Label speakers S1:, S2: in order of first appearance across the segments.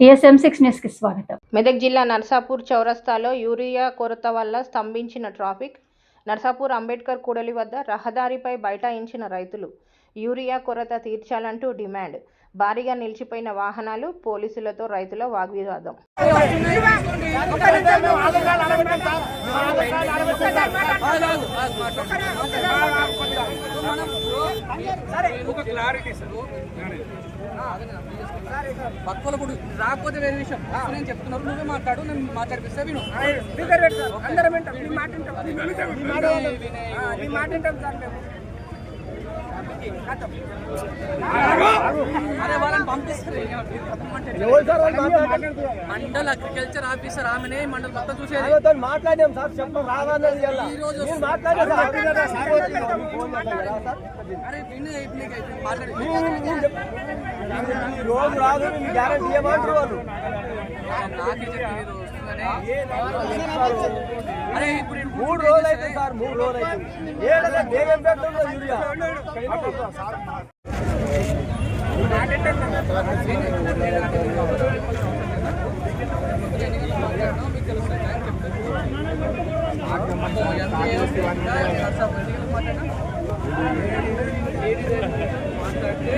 S1: TSM six న్యూస్కి స్వాగతం
S2: మెదక్ జిల్లా నర్సాపూర్ చౌరస్తాలో యూరియా కొరత వల్ల స్తంభించిన ట్రాఫిక్ నర్సాపూర్ అంబేద్కర్ కూడలి వద్ద రహదారిపై బైఠాయించిన రైతులు యూరియా కొరత తీర్చాలంటూ డిమాండ్ భారీగా నిలిచిపోయిన వాహనాలు పోలీసులతో రైతుల వాగ్వివాదం
S3: ఒక క్లారిటీ సార్. పక్కల ఇప్పుడు రాకపోతే వేరే విషయం. నేను చెప్తున్నారు నువ్వే మాట్లాడు నేను మాట్లాడిపిస్తా విను.
S4: అందరం మాట వింటాం. మాట వింటాం సార్ మేము.
S3: మండల్ అగ్రికల్చర్ ఆఫీసర్ ఆమెనే మండల్ మొత్తం చూసేది.
S4: మాట్లాడాం సార్ చెప్పం రావాలని ఇలా.
S3: ఈ రోజు
S4: నేను మాట్లాడాను సార్.
S3: అరే విను నీకు అయితే మాట్లాడి.
S4: ఈ రోజు రాదు గ్యారెంటీ ఏమంటారు వాళ్ళు.
S3: అరే ఇప్పుడు
S4: మూడు రోజులు అయితే సార్ మూడు రోజులు అయితే ఏడగా బేగం పెడుతుందో యూరియా.
S3: ఎన్నికల్లో మాట్లాడడం మీకు తెలుస్తుంది అని చెప్తాను ఎంత ఏడుస్తుందా? నర్సాపూర్ ఎన్నికల్లో మాట్లాడడం? మాట్లాడితే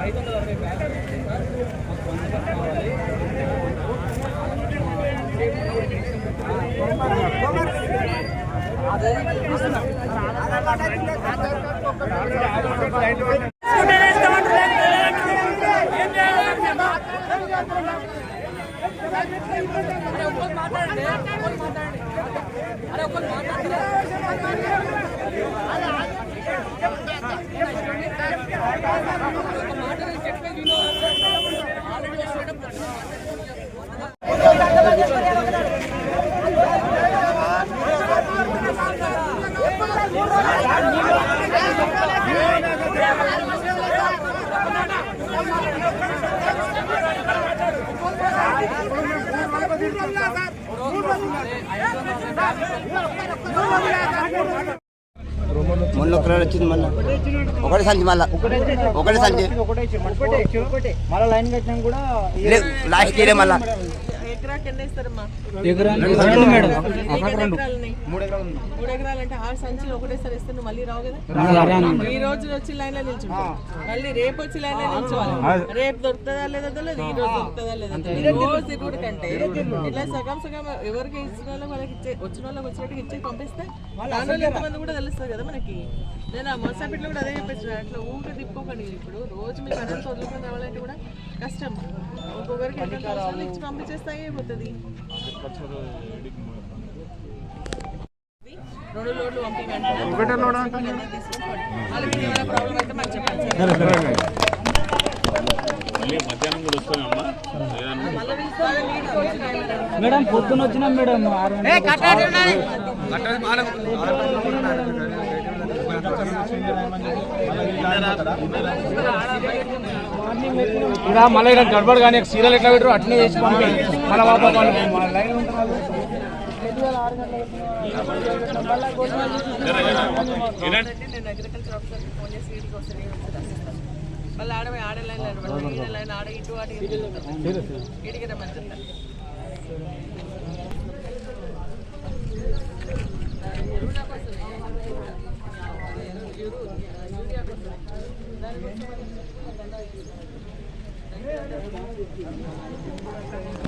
S3: ఐదు వందల అరవై బ్యాలెన్స్ ఉంది సార్. మాకు వంద కావాలి. అరే ఒక్కరు మాట్లాడండి ఒక్కరు మాట్లాడండి అరే ఒక్కరు మాట్లాడండి ఒక మాట నేను చెప్పేది విను. ఆల్రెడీ వచ్చేటప్పుడు
S5: మొన్న ఒక రోజు వచ్చింది మొన్న. ఒకటి సంచి మళ్ళా. ఒకటి సంచి. లే- లాస్ట్ ఇయర్ మళ్ళా.
S6: ఎకరాకి ఎన్ని వేస్తారమ్మా
S3: రెండు మేడం
S6: ఎకరాలు అంటే ఆరు సంచులు ఒకటేసారి ఇస్తే నువ్వు మళ్ళీ రావు కదా? ఈ రోజు వచ్చి లైన్లో మళ్ళీ రేపు వచ్చి లైన్లో నిల్చోవాలి రేపు దొరుకుతుందా లేదా తెలియదు ఈ రోజు దొరుకుతుందా లేదా రోజు తిరుగుడు కంటే ఇట్లా సగం సగం ఎవరికి ఇచ్చిన వాళ్ళకి వాళ్ళకి ఇచ్చే వచ్చిన వాళ్ళకి వచ్చినట్టు ఇచ్చి పంపిస్తే ఎంతమంది కూడా తెలుస్తుంది కదా మనకి. నేను ఆ మొసాపిట్లో కూడా అదే చెప్పచ్చు అట్లా ఊరికి తిప్పుకోకండి ఇప్పుడు రోజు మీకు అనంత వదులుకొని రావాలంటే కూడా కష్టం. ఒక్కొక్కరికి ఇచ్చి పంపించేస్తే అయిపోతుంది రెండు లోడ్లు వాళ్ళకి ఏమైనా ప్రాబ్లం అయితే మాకు?
S7: మేడం పొద్దున వచ్చినాం మేడం ఆరు ఇలా మళ్ళీ ఇక్కడ గడబడి కానీ సీరియల్ ఎట్లా పెట్టరు? అట్లనే చేసి పంపి మన బాబా మన లైన్
S6: నేను అగ్రికల్చర్ ఆఫీసర్కి ఫోన్ చేసి వీడికి వస్తే మళ్ళీ ఆడ ఆడ లైన్ లైన్ ఆడ ఇటు అటు ఇడికి రమ్మని చెప్తాను ఒకరికి